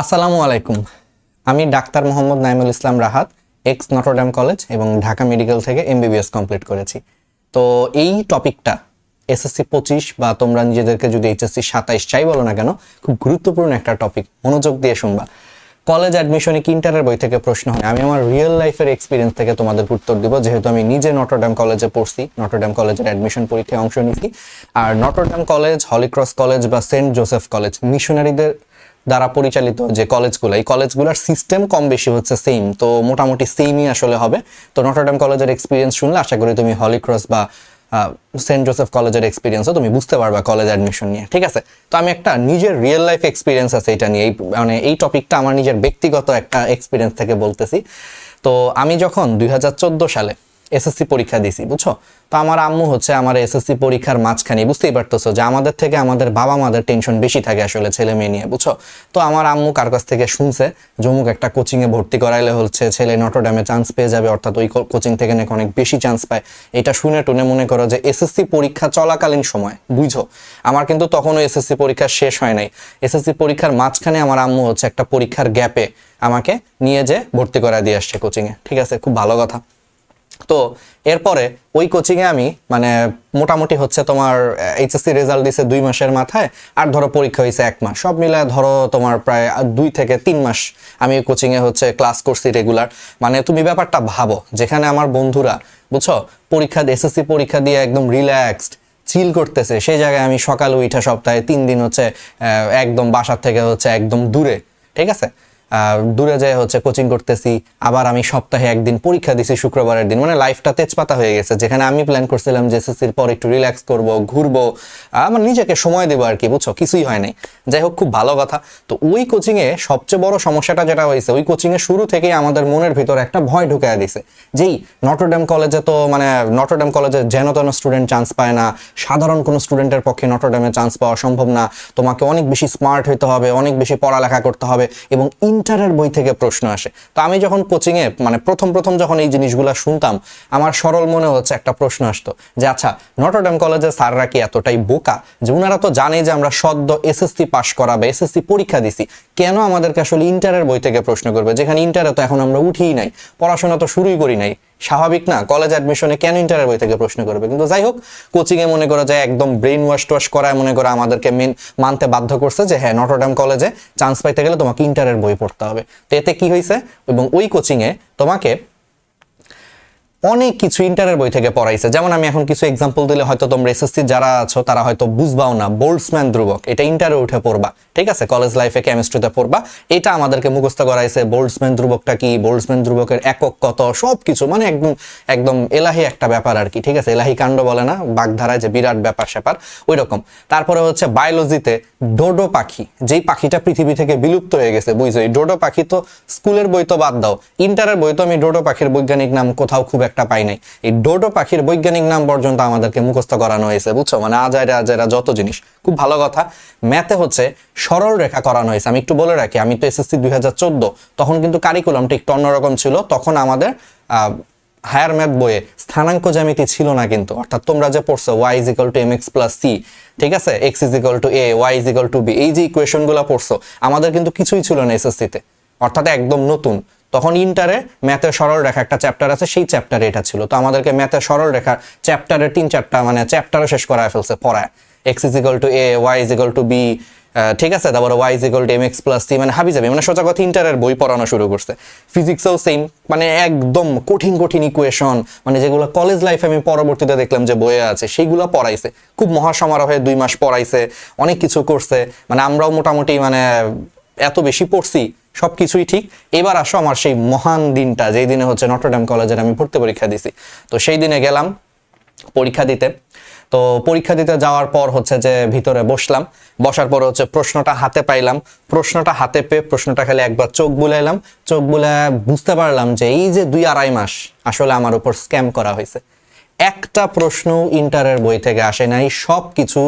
আসসালামু আলাইকুম। আমি doctor Mohammad Naimul Islam Rahat, ex Notre Dame college এবং ঢাকা মেডিকেল থেকে এমবিবিএস কমপ্লিট করেছি। তো এই টপিকটা এসএসসি পঁচিশ বা তোমরা নিজেদেরকে যদি এইচএসসি সাতাইশ চাই বলো না কেন, খুব গুরুত্বপূর্ণ একটা টপিক। মনোযোগ দিয়ে শুনবা। কলেজ অ্যাডমিশনে কিন্টারের বই থেকে প্রশ্ন হয়? আমি আমার রিয়েল লাইফের এক্সপিরিয়েন্স থেকে তোমাদের উত্তর দিব। যেহেতু আমি নিজে নটরডাম কলেজে পড়ছি নটরডাম কলেজের অ্যাডমিশন পরীক্ষায় অংশ নিয়েছি। আর Notre Dame college Holy Cross college বা সেন্ট জোসেফ কলেজ, মিশনারিদের দ্বারা পরিচালিত যে কলেজগুলো, এই কলেজগুলোর সিস্টেম কম বেশি হচ্ছে সেম তো মোটামুটি সেমই আসলে হবে। তো নটরডাম কলেজের এক্সপিরিয়েন্স শুনলে আশা করি তুমি হলিক্রস বা সেন্ট জোসেফ কলেজের এক্সপিরিয়েন্সও তুমি বুঝতে পারবা কলেজ অ্যাডমিশন নিয়ে, ঠিক আছে? তো আমি একটা নিজের রিয়েল লাইফ এক্সপিরিয়েন্স আছে এটা নিয়ে, এই মানে এই টপিকটা আমার নিজের ব্যক্তিগত একটা এক্সপিরিয়েন্স থেকে বলতেছি। তো আমি যখন দুই হাজার চোদ্দ সালে এসএসসি পরীক্ষা দিছি, বুঝছ? তো আমার আম্মু হচ্ছে আমার এসএসসি পরীক্ষার মাঝখানে বুঝতেই পারতেছো যে আমাদের থেকে আমাদের বাবা মাদের টেনশন বেশি থাকে আসলে ছেলে মেয়ে নিয়ে, বুঝছ? তো আমার আম্মু কার কাছ থেকে শুনছে জমুক একটা কোচিংয়ে ভর্তি করাইলে হচ্ছে ছেলে নটরডামে চান্স পেয়ে যাবে, অর্থাৎ ওই কোচিং থেকে নাকি অনেক বেশি চান্স পায়। এটা শুনে টুনে মনে করো যে এসএসসি পরীক্ষা চলাকালীন সময় বুঝো আমার কিন্তু তখনও এসএসসি পরীক্ষা শেষ হয় নাই। এসএসসি পরীক্ষার মাঝখানে আমার আম্মু হচ্ছে একটা পরীক্ষার গ্যাপে আমাকে নিয়ে যে ভর্তি করা দিয়ে আসছে কোচিংয়ে ঠিক আছে? খুব ভালো কথা। তো এরপরে ওই কোচিংয়ে আমি মানে মোটামুটি হচ্ছে তোমার এইচএসসি রেজাল্ট দিছে দুই মাসের মাথায়, আর ধরো পরীক্ষা হয়েছে এক মাস। সব মিলে ধরো তোমার প্রায় দুই থেকে তিন মাস আমি কোচিংয়ে হচ্ছে ক্লাস করছি রেগুলার মানে তুমি ব্যাপারটা ভাবো, যেখানে আমার বন্ধুরা, বুঝছ? পরীক্ষা এসএসসি পরীক্ষা দিয়ে একদম রিল্যাক্সড চিল করতেছে। সেই জায়গায় আমি সকাল উঠা সপ্তাহে তিন দিন হচ্ছে একদম বাসার থেকে হচ্ছে একদম দূরে, ঠিক আছে? দূরে যেয়ে হচ্ছে কোচিং করতেছি, আবার আমি সপ্তাহে একদিন পরীক্ষা দিছি শুক্রবারের দিন। মানে লাইফটা তেজপাতা হয়ে গেছে। যেখানে আমি প্ল্যান করছিলাম যে এসএসসির পর একটু রিল্যাক্স করব, ঘুরবো আমার নিজেকে সময় দেবো আর কি, বুঝছ? কিছুই হয় নাই। যাই হোক, খুব ভালো কথা। তো ওই কোচিংয়ে সবচেয়ে বড় সমস্যাটা যেটা হয়েছে, ওই কোচিংয়ে শুরু থেকেই আমাদের মনের ভিতর একটা ভয় ঢুকে দিছে। যেই নটরডেম কলেজে তো মানে নটরডেম কলেজে যেন তেন স্টুডেন্ট চান্স পায় না, সাধারণ কোনো স্টুডেন্টের পক্ষে নটরডেমে চান্স পাওয়া সম্ভব না। তোমাকে অনেক বেশি স্মার্ট হইতে হবে, অনেক বেশি পড়ালেখা করতে হবে এবং ইন্টারের বই থেকে প্রশ্ন আসে। তো আমি যখন কোচিংয়ে মানে প্রথম প্রথম যখন এই জিনিসগুলো শুনতাম, আমার সরল মনে হচ্ছে একটা প্রশ্ন আসতো যে আচ্ছা নটরডেম কলেজের স্যাররা কি এতটাই বোকা যে ওনারা তো জানে যে আমরা সদ্য এসএসসি পাশ করা বা এসএসসি পরীক্ষা দিছি? কেন আমাদেরকে আসলে ইন্টারের বই থেকে প্রশ্ন করবে? যেখানে ইন্টারে তো এখন আমরা উঠিই নাই, পড়াশোনা তো শুরুই করি নাই। স্বাভাবিক না কলেজ অ্যাডমিশনে কেন ইন্টারের বই থেকে প্রশ্ন করবে? কিন্তু যাই হোক কোচিংয়ে মনে করো যে একদম ব্রেন ওয়াশ টোয়াশ করায় মনে করো আমাদেরকে মেন মানতে বাধ্য করছে যে হ্যাঁ নটরডাম কলেজে চান্স পাইতে গেলে তোমাকে ইন্টারের বই পড়তে হবে। তো এতে কি হয়েছে এবং ওই কোচিংয়ে তোমাকে অনেক কিছু ইন্টারের বই থেকে পড়াইছে। যেমন আমি এখন কিছু এক্সাম্পল দিলে হয়তো তোমরা এসএসসি যারা আছো, তারা হয়তো বুঝবাও না। বোল্ডসম্যান ধ্রুবক, এটা ইন্টারে উঠে পড়বা। ঠিক আছে? কলেজ লাইফে কেমিস্ট্রিতে পড়বা। এটা আমাদেরকে মুখস্থ করাইছে বোল্ডসম্যান ধ্রুবকটা কি? বোল্ডসম্যান ধ্রুবকের একক কত? সব কিছু মানে একদম একদম এলাহি একটা ব্যাপার আর কি। ঠিক আছে? এলাহি কাণ্ড বলে না, বাগধারায় যে বিরাট ব্যাপার স্যাপার ওই রকম তারপরে হচ্ছে বায়োলজিতে ডোডো পাখি, যেই পাখিটা পৃথিবী থেকে বিলুপ্ত হয়ে গেছে, বুঝছ? এই ডোডো পাখি তো স্কুলের বই তো বাদ দাও। ইন্টারের বই তো আমি ডোডো পাখির বৈজ্ঞানিক নাম কোথাও খুব একটা পাই নাই। এই ডোডো পাখির বৈজ্ঞানিক নাম পর্যন্ত আমাদেরকে মুখস্থ করানো হয়েছে, বুঝছ? মানে আজাইরা আজাইরা যত জিনিস। খুব ভালো কথা। ম্যাথে হচ্ছে সরল রেখা করানো হয়েছে। আমি একটু বলে রাখি, আমি তো এসএসসি দুই তখন কিন্তু কারিকুলামটা একটু অন্যরকম ছিল। তখন আমাদের হায়ার ম্যাথ বইয়ে স্থানাঙ্ক জ্যামিতি ছিল না কিন্তু। অর্থাৎ তোমরা যে পড়ছো Y is equal to M X plus C ঠিক আছে? X is equal to A Y is equal to B এই যে ইকুয়েশনগুলো পড়ছো, আমাদের কিন্তু কিছুই ছিল না এসএসসিতে। অর্থাৎ একদম নতুন। তখন ইন্টারে ম্যাথের সরল রেখা একটা চ্যাপ্টার আছে, সেই চ্যাপ্টারে এটা ছিল। তো আমাদেরকে ম্যাথের সরল রেখা চ্যাপ্টারের তিন চ্যাপ্টার মানে চ্যাপ্টারও শেষ করায় ফেলছে পড়ায়। X is equal to A Y is equal to B ঠিক আছে? তারপরে Y is equal to M X plus C মানে হাবি যাবে। মানে সোজা কথা, ইন্টারের বই পড়ানো শুরু করছে। ফিজিক্সেও সেম মানে একদম কঠিন কঠিন ইকুয়েশন মানে যেগুলো কলেজ লাইফে আমি পরবর্তীতে দেখলাম যে বইয়ে আছে, সেইগুলো পড়াইছে। খুব মহাসমারোহে দুই মাস পড়াইছে, অনেক কিছু করছে। মানে আমরাও মোটামুটি মানে এত বেশি পড়ছি সব কিছুই ঠিক। এবার আসো আমার সেই মহান দিনটা, যেই দিনে হচ্ছে নটরডেম কলেজের আমি ভর্তি পরীক্ষা দিছি। তো সেই দিনে গেলাম পরীক্ষা দিতে। তো পরীক্ষা দিতে যাওয়ার পর হচ্ছে যে ভিতরে বসলাম। বসার পর হচ্ছে প্রশ্নটা হাতে পাইলাম। প্রশ্নটা হাতে পেয়ে প্রশ্নটা খালি একবার চোখ বুলাইলাম। চোখ বুলে বুঝতে পারলাম যে এই যে দুই আড়াই মাস আসলে আমার উপর স্ক্যাম করা হয়েছে। একটা প্রশ্ন ইন্টারের বই থেকে আসে নাই। সব কিছু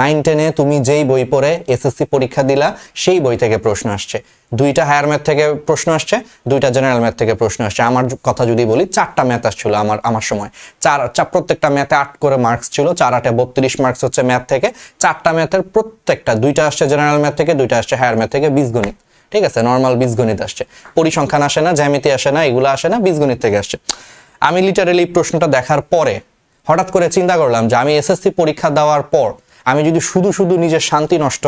নাইন টেনে তুমি যেই বই পড়ে এসএসসি পরীক্ষা দিলা, সেই বই থেকে প্রশ্ন আসছে। দুইটা হায়ার ম্যাথ থেকে প্রশ্ন আসছে, দুইটা জেনারেল ম্যাথ থেকে প্রশ্ন আসছে। আমার কথা যদি বলি, চারটা ম্যাথ আসছিল আমার আমার সময়। চার চার প্রত্যেকটা ম্যাথে আট করে মার্কস ছিল, চার আটে বত্রিশ মার্কস হচ্ছে ম্যাথ থেকে। চারটা ম্যাথের প্রত্যেকটা, দুইটা আসছে জেনারেল ম্যাথ থেকে, দুইটা আসছে হায়ার ম্যাথ থেকে বীজগণিত। ঠিক আছে? নর্মাল বীজগণিত আসছে। পরিসংখ্যান আসে না, জ্যামিতি আসে না, এগুলো আসে না, বীজগণিত থেকে আসছে। আমি লিটারেলি প্রশ্নটা দেখার পরে হঠাৎ করে চিন্তা করলাম যে আমি এসএসসি পরীক্ষা দেওয়ার পর আমি যদি শুধু শুধু নিজের শান্তি নষ্ট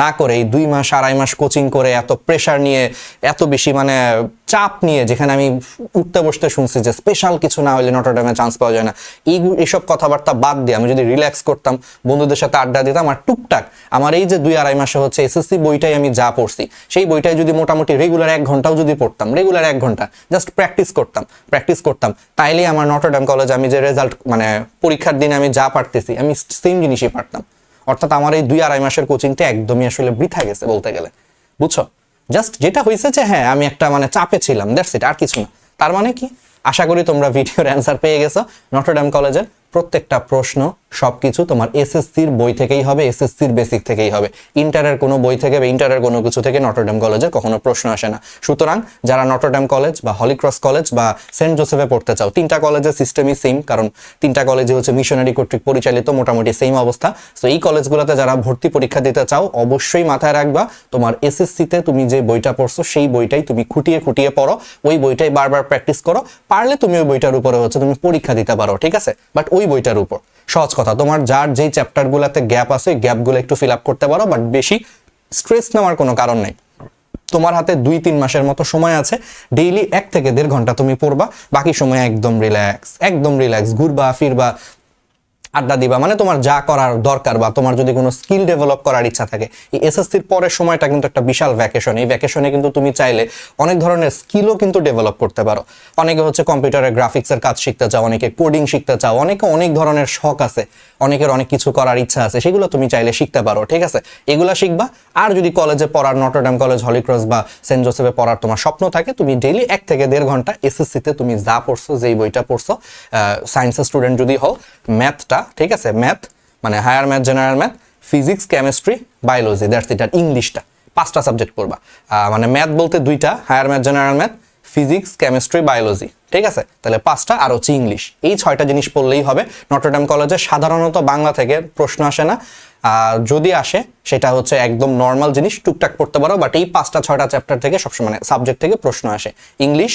না করে এই দুই মাস, আড়াই মাস কোচিং করে এত প্রেশার নিয়ে, এত বেশি মানে চাপ নিয়ে যেখানে আমি উঠতে বসতে শুনছি যে স্পেশাল কিছু না হলে নটরডেমে চান্স পাওয়া যায় না এই এইসব কথাবার্তা বাদ দিয়ে আমি যদি রিল্যাক্স করতাম, বন্ধুদের সাথে আড্ডা দিতাম আর টুকটাক আমার এই যে দুই, আড়াই মাসে হচ্ছে এসএসসি বইটাই আমি যা পড়ছি, সেই বইটাই যদি মোটামুটি রেগুলার এক ঘন্টাও যদি পড়তাম রেগুলার এক ঘণ্টা জাস্ট প্র্যাকটিস করতাম প্র্যাকটিস করতাম, তাইলেই আমার নটরডেম কলেজ আমি যে রেজাল্ট মানে পরীক্ষার দিনে আমি যা পারতেছি, আমি সেম জিনিসই পারতাম। অর্থাৎ আমার এই দুই আড়াই মাসের কোচিংটা একদমই আসলে বৃথা গেছে বলতে গেলে। বুঝছ? জাস্ট যেটা হয়েছে যে হ্যাঁ আমি একটা মানে চাপে ছিলাম দেখছি আর কিছু না। তার মানে কি? আশা করি তোমরা ভিডিওর অ্যান্সার পেয়ে গেছো। নটরডাম কলেজের প্রত্যেকটা প্রশ্ন সবকিছু তোমার এসএসসির বই থেকেই হবে, এসএসসির বেসিক থেকেই হবে। ইন্টারের কোনো বই থেকে বা ইন্টারের কোনো কিছু থেকে নটরডেম কলেজে কখনো প্রশ্ন আসে না। সুতরাং যারা নটরডেম কলেজ বা হলিক্রস কলেজ বা সেন্ট জোসেফে পড়তে চাও, তিনটা কলেজের সিস্টেমই সেম কারণ তিনটা কলেজে হচ্ছে মিশনারি কর্তৃক পরিচালিত, মোটামুটি সেম অবস্থা। তো এই কলেজগুলোতে যারা ভর্তি পরীক্ষা দিতে চাও, অবশ্যই মাথায় রাখবা, তোমার এসএসসিতে তুমি যে বইটা পড়ছো, সেই বইটাই তুমি খুঁটিয়ে খুঁটিয়ে পড়ো। ওই বইটাই বারবার প্র্যাকটিস করো। পারলে তুমি ওই বইটার উপরে হচ্ছে তুমি পরীক্ষা দিতে পারো, ঠিক আছে? বাট ওই বইটার উপর। সহজ কথা। তোমার যার যেই চ্যাপ্টারগুলোতে গ্যাপ আছে গ্যাপগুলো একটু ফিল আপ করতে পারো বাট বেশি স্ট্রেস নেওয়ার কোনো কারণ নেই। তোমার হাতে দুই, তিন মাসের মতো সময় আছে ডেইলি এক থেকে দেড় ঘণ্টা তুমি পড়বা, বাকি সময় একদম রিল্যাক্স একদম রিল্যাক্স ঘুরবা, ফিরবা। আড্ডা দিবা মানে তোমার যা করার দরকার বা তোমার যদি কোনো স্কিল ডেভেলপ করার ইচ্ছা থাকে, এই এসএসসির পরের সময়টা কিন্তু একটা বিশাল ভ্যাকেশন এই ভ্যাকেশনে কিন্তু তুমি চাইলে অনেক ধরনের স্কিলও কিন্তু ডেভেলপ করতে পারো। অনেকে হচ্ছে কম্পিউটারের গ্রাফিক্সের কাজ শিখতে চাও, অনেকে কোডিং শিখতে চাও, অনেকে অনেক ধরনের শখ আছে, অনেকের অনেক কিছু করার ইচ্ছা আছে, সেগুলো তুমি চাইলে শিখতে পারো, ঠিক আছে? এগুলা শিখবা, আর যদি কলেজে পড়ার Notre Dame college Holy Cross বা সেন্ট জোসেফে পড়ার তোমার স্বপ্ন থাকে, তুমি ডেইলি এক থেকে দেড় ঘণ্টা এসএসসিতে তুমি যা পড়ছো, যেই বইটা পড়ছো সায়েন্সের স্টুডেন্ট যদি হও ম্যাথটা ঠিক আছে ম্যাথ মানে higher math general math physics chemistry biology that's it আর ইংলিশটা পাঁচটা সাবজেক্ট পড়বা। মানে ম্যাথ বলতে দুইটা higher math general math physics chemistry biology ঠিক আছে? তাহলে পাঁচটা আর হচ্ছে ইংলিশ এই ছয়টা জিনিস পড়লেই হবে। নটরডাম কলেজে সাধারণত বাংলা থেকে প্রশ্ন আসে না। যদি আসে, সেটা হচ্ছে একদম নর্মাল জিনিস, টুকটাক পড়তে পারো বাট এই পাঁচটা, ছয়টা চ্যাপ্টার থেকে সবসময় মানে সাবজেক্ট থেকে প্রশ্ন আসে। English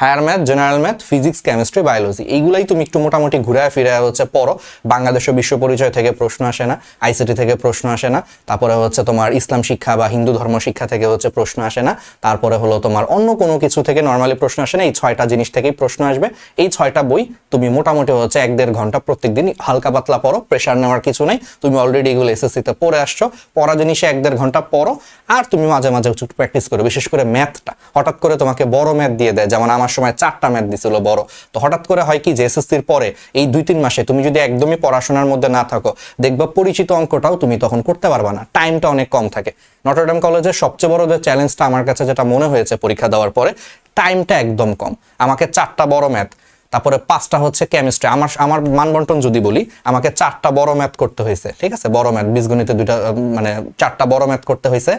higher math, general math, physics, chemistry, biology, এইগুলাই তুমি একটু মোটামুটি ঘুরে ফিরে হচ্ছে পড়ো। বাংলাদেশ বিশ্ব পরিচয় থেকে প্রশ্ন আসে না আইসিটি থেকে প্রশ্ন আসে না, তারপরে হচ্ছে তোমার ইসলাম শিক্ষা বা হিন্দু ধর্ম শিক্ষা থেকে হচ্ছে প্রশ্ন আসে না, তারপরে হলো তোমার অন্য কোনো কিছু থেকে নর্মালি প্রশ্ন আসে না, এই ছয়টা জিনিস থেকেই প্রশ্ন আসবে। এই ছয়টা বই তুমি মোটামুটি হচ্ছে এক দেড় ঘণ্টা প্রত্যেক দিন হালকা পাতলা পড়ো প্রেশার নেওয়ার কিছু নেই, তুমি অলরেডি এগুলো এসএসসিতে পড়ে আসছো, পড়া জিনিসে এক দেড় ঘণ্টা পড়ো, আর তুমি মাঝে মাঝে একটু প্র্যাকটিস করো, বিশেষ করে ম্যাথটা হঠাৎ করে তোমাকে বড় ম্যাথ দিয়ে দেয়, যেমন আমার সময় চারটা ম্যাথ দিছিল বড়। তো হঠাৎ করে হয় কি যে এসএসসির পরে এই দুই তিন মাসে তুমি যদি একদমই পড়াশোনার মধ্যে না থাকো, দেখবা পরিচিত অঙ্কটাও তুমি তখন করতে পারবা না। টাইমটা অনেক কম থাকে। নটরডাম কলেজের সবচেয়ে বড় যে চ্যালেঞ্জটা আমার কাছে যেটা মনে হয়েছে পরীক্ষা দেওয়ার পরে টাইমটা একদম কম। আমাকে চারটা বড় ম্যাথ, তারপরে পাঁচটা হচ্ছে কেমিস্ট্রি আমার আমার মানবন্টন যদি বলি, আমাকে চারটা বড় ম্যাথ করতে হয়েছে, ঠিক আছে? বড় ম্যাথ, বীজগণিতে দুইটা মানে চারটা বড় ম্যাথ করতে হয়েছে।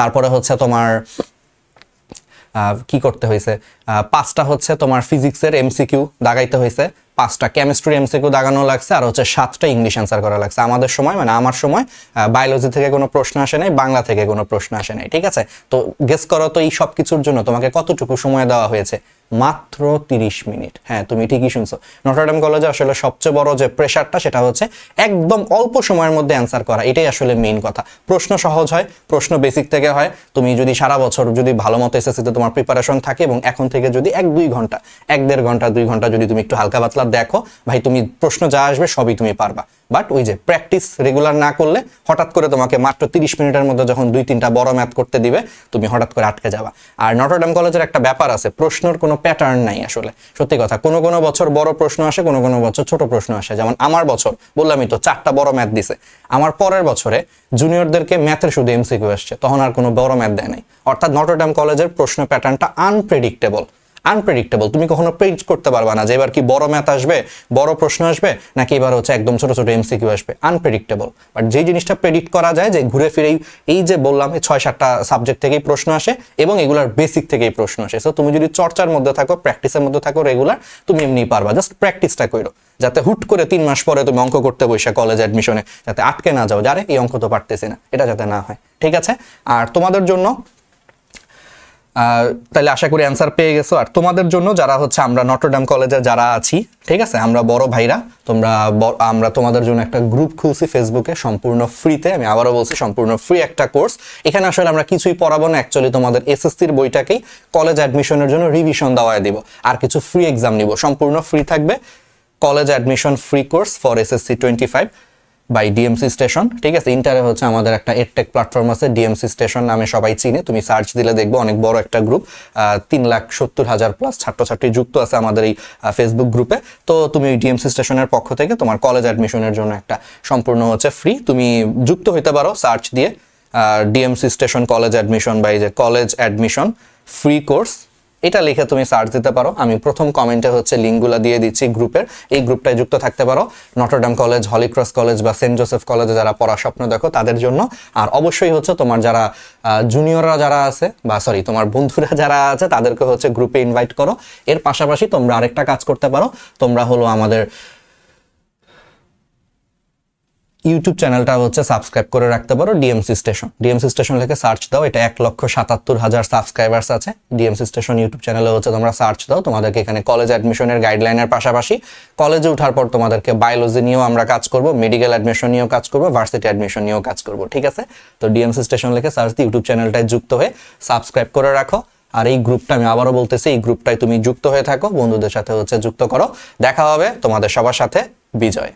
তারপরে হচ্ছে তোমার কি করতে হয়েছে? পাঁচটা হচ্ছে তোমার ফিজিক্সের এমসিকিউ দাগাইতে হয়েছে। পাঁচটা কেমিস্ট্রি এমসিকিউ দাগানো লাগছে, আর হচ্ছে সাতটা ইংলিশ অ্যান্সার করা লাগছে। আমাদের সময় মানে আমার সময় বায়োলজি থেকে কোনো প্রশ্ন আসে নাই, বাংলা থেকে কোনো প্রশ্ন আসে নাই, ঠিক আছে? তো গেস করো তো এই সব কিছুর জন্য তোমাকে কতটুকু সময় দেওয়া হয়েছে? মাত্র তিরিশ মিনিট। হ্যাঁ তুমি ঠিকই শুনছো। নটরডেম কলেজে আসলে সবচেয়ে বড় যে প্রেশারটা সেটা হচ্ছে একদম অল্প সময়ের মধ্যে অ্যান্সার করা। এটাই আসলে মেইন কথা। প্রশ্ন সহজ হয়, প্রশ্ন বেসিক থেকে হয়। তুমি যদি সারা বছর যদি ভালো মতো এসএসসিতে তোমার প্রিপারেশন থাকে এবং এখন থেকে যদি এক দুই ঘণ্টা, এক দেড় ঘণ্টা, দুই ঘণ্টা যদি তুমি একটু হালকা পাতলা দেখো, ভাই, তুমি প্রশ্ন যা আসবে সবই তুমি পারবা। বাট ওই যে প্র্যাকটিস রেগুলার না করলে হঠাৎ করে তোমাকে মাত্র তিরিশ মিনিটের মধ্যে যখন দুই তিনটা বড় ম্যাথ করতে দিবে, তুমি হঠাৎ করে আটকে যাবা। আর নটরডাম কলেজের একটা ব্যাপার আছে, প্রশ্নের কোনো প্যাটার্ন নাই আসলে। সত্যি কথা, কোনো কোনো বছর বড় প্রশ্ন আসে, কোনো কোনো বছর ছোট প্রশ্ন আসে। যেমন আমার বছর, বললামই তো, চারটা বড় ম্যাথ দিছে। আমার পরের বছরে জুনিয়রদেরকে ম্যাথের শুধু এমসিকিউ আসছে, তখন আর কোনো বড় ম্যাথ দেয় নাই। অর্থাৎ নটরডাম কলেজের প্রশ্ন প্যাটার্নটা আনপ্রেডিক্টেবল আনপ্রেডিক্টেবল তুমি কখনো প্রেডিক্ট করতে পারবা না যে এবার কি বড় ম্যাথ আসবে, বড় প্রশ্ন আসবে, নাকি এবার হচ্ছে একদম ছোট ছোট এমসিকিউ আসবে। আনপ্রেডিক্টেবল বাট যে জিনিসটা প্রেডিক্ট করা যায়, যে ঘুরে ফিরে এই- যে বললাম ছয় সাতটা সাবজেক্ট থেকেই প্রশ্ন আসে এবং এগুলার বেসিক থেকেই প্রশ্ন আসে। সো তুমি যদি চর্চার মধ্যে থাকো প্র্যাকটিসের মধ্যে থাকো রেগুলার তুমি এমনি পারবা। জাস্ট প্র্যাকটিসটা করো। যাতে হুট করে তিন মাস পরে তুমি অঙ্ক করতে বসে কলেজ অ্যাডমিশনে যাতে আটকে না যাও যারে এই অঙ্ক তো পারতেছি না, এটা যাতে না হয়। ঠিক আছে? আর তোমাদের জন্য তাহলে আশা করি অ্যান্সার পেয়ে গেছো। আর তোমাদের জন্য যারা হচ্ছে আমরা নটরডাম কলেজে যারা আছি, ঠিক আছে? আমরা বড় ভাইরা, তোমরা আমরা তোমাদের জন্য একটা গ্রুপ খুলছি ফেসবুকে সম্পূর্ণ ফ্রিতে আমি আবারও বলছি, সম্পূর্ণ ফ্রি একটা কোর্স এখানে আসলে আমরা কিছুই পড়াবো না অ্যাকচুয়ালি তোমাদের এসএসসির বইটাকেই কলেজ অ্যাডমিশনের জন্য রিভিশন দেওয়ায় দিব। আর কিছু ফ্রি এক্সাম নিব। সম্পূর্ণ ফ্রি থাকবে। College admission free course for SSC twenty five by DMC station ঠিক আছে? ইন্টারে হচ্ছে আমাদের একটা এডটেক প্ল্যাটফর্ম আছে ডিএমসি স্টেশন নামে সবাই চিনে। তুমি সার্চ দিলে দেখবে অনেক বড় একটা গ্রুপ তিন লাখ সত্তর হাজার প্লাস ছাত্রছাত্রী যুক্ত আছে আমাদের এই ফেসবুক গ্রুপে তো তুমি ওই ডিএমসি স্টেশনের পক্ষ থেকে তোমার কলেজ অ্যাডমিশনের জন্য একটা সম্পূর্ণ হচ্ছে ফ্রি তুমি যুক্ত হইতে পারো সার্চ দিয়ে ডিএমসি স্টেশন কলেজ অ্যাডমিশন বা এই যে কলেজ অ্যাডমিশন ফ্রি কোর্স এটা লিখে তুমি সার্চ দিতে পারো। আমি প্রথম কমেন্টে হচ্ছে লিঙ্কগুলো দিয়ে দিচ্ছি গ্রুপের। এই গ্রুপটায় যুক্ত থাকতে পারো। Notre Dame college Holy Cross college বা সেন্ট জোসেফ কলেজে যারা পড়ার স্বপ্ন দেখো, তাদের জন্য। আর অবশ্যই হচ্ছে তোমার যারা জুনিয়ররা যারা আছে বা সরি তোমার বন্ধুরা যারা আছে, তাদেরকে হচ্ছে গ্রুপে ইনভাইট করো। এর পাশাপাশি তোমরা আরেকটা কাজ করতে পারো। তোমরা হলো আমাদের ইউটিউব চ্যানেলটা হচ্ছে সাবস্ক্রাইব করে রাখতে পারো ডিএমসি স্টেশন ডিএমসি স্টেশন লিখে সার্চ দাও, এটা এক লক্ষ সাতাত্তর হাজার সাবস্ক্রাইবার্স আছে। ডিএমসি স্টেশন ইউটিউব চ্যানেলে হচ্ছে তোমরা সার্চ দাও, তোমাদেরকে এখানে কলেজ অ্যাডমিশনের গাইডলাইনের পাশাপাশি কলেজে ওঠার পর তোমাদেরকে বায়োলজি নিয়েও আমরা কাজ করব মেডিকেল অ্যাডমিশন নিয়েও কাজ করব ভার্সিটি অ্যাডমিশন নিয়েও কাজ করব, ঠিক আছে? তো ডিএমসি স্টেশন লিখে সার্চ দিয়ে ইউটিউব চ্যানেলটায় যুক্ত হয়ে সাবস্ক্রাইব করে রাখো। আর এই গ্রুপটা আমি আবারও বলতেছি, এই গ্রুপটায় তুমি যুক্ত হয়ে থাকো, বন্ধুদের সাথে হচ্ছে যুক্ত করো। দেখা হবে তোমাদের সবার সাথে, বিজয়।